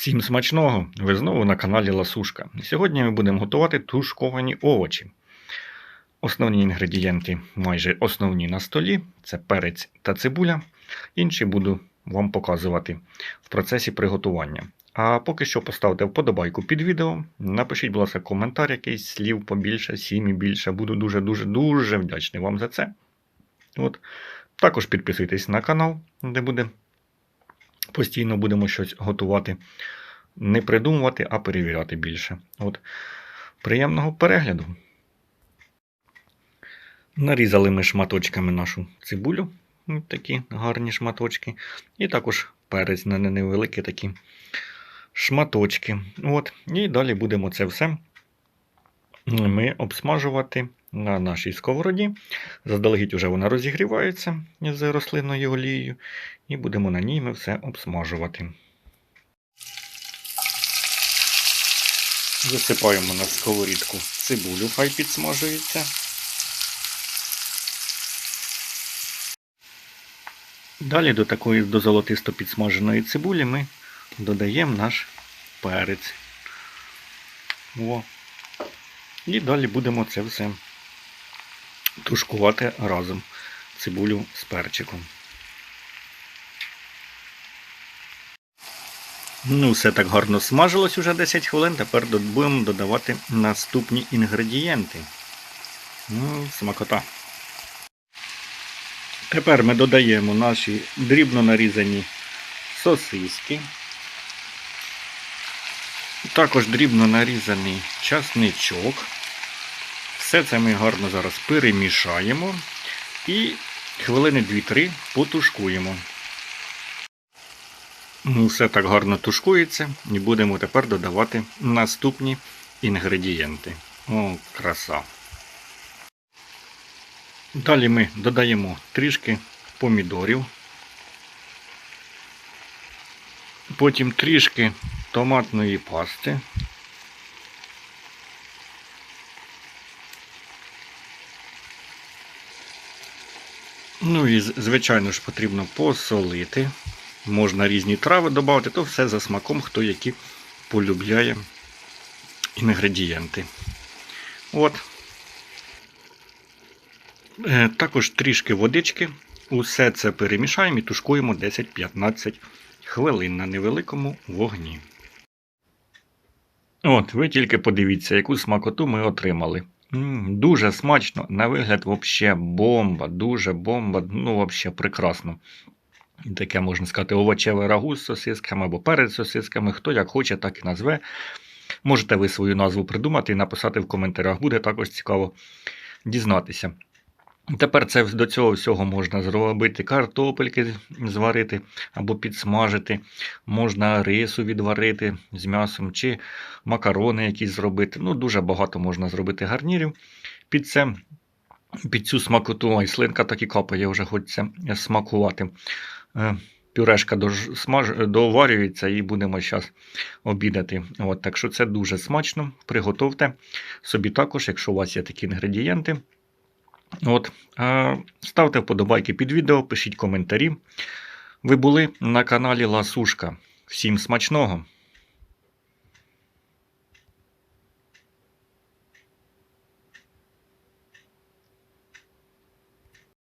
Всім смачного! Ви знову на каналі Ласушка. Сьогодні ми будемо готувати тушковані овочі. Основні інгредієнти майже основні на столі це перець та цибуля. Інші буду вам показувати в процесі приготування. А поки що поставте вподобайку під відео. Напишіть, будь ласка, коментар якийсь, слів побільше, сім і більше. Буду дуже-дуже дуже вдячний вам за це. От. Також підписуйтесь на канал, де буде постійно будемо щось готувати. Не придумувати, а перевіряти більше. От. Приємного перегляду. Нарізали ми шматочками нашу цибулю. Такі гарні шматочки. І також перець на невеликі такі шматочки. От. І далі будемо це все ми обсмажувати на нашій сковороді. Заздалегідь вже вона розігрівається з рослинною олією. І будемо на ній ми все обсмажувати. Засипаємо на сковорідку цибулю, хай підсмажується. Далі до такої до золотисто підсмаженої цибулі ми додаємо наш перець. О. І далі будемо це все тушкувати разом цибулю з перчиком. Ну, все так гарно смажилось уже 10 хвилин. Тепер будемо додавати наступні інгредієнти. Ну, смакота. Тепер ми додаємо наші дрібно нарізані сосиски. Також дрібно нарізаний часничок. Все це ми гарно зараз перемішаємо і хвилини 2-3 потушкуємо. Ну, Все так гарно тушкується і будемо тепер додавати наступні інгредієнти. О, краса. Далі ми додаємо трішки помідорів. Потім трішки томатної пасти. Ну і, звичайно ж, потрібно посолити. Можна різні трави додати, то все за смаком, хто які полюбляє інгредієнти. От. Е, Також трішки водички. Усе це перемішаємо і тушкуємо 10-15 хвилин на невеликому вогні. От, ви тільки подивіться, яку смакоту ми отримали. Дуже смачно, на вигляд, взагалі бомба, дуже бомба, ну, взагалі прекрасно. І Таке можна сказати, овочеве рагу з сосисками або перед сосисками. Хто як хоче, так і назве. Можете ви свою назву придумати і написати в коментарях. Буде також цікаво дізнатися. Тепер це до цього всього можна зробити картопельки зварити або підсмажити, можна рису відварити з м'ясом, чи макарони якісь зробити. Ну, дуже багато можна зробити гарнірів під це. Під цю смакоту, ой, слинка так і капає, вже хочеться смакувати. Е, Пюрешка дож- доварюється і будемо зараз обідати. От, так що це дуже смачно. Приготовте собі також, якщо у вас є такі інгредієнти. От, ставте вподобайки під відео, пишіть коментарі. Ви були на каналі Ласушка. Всім смачного!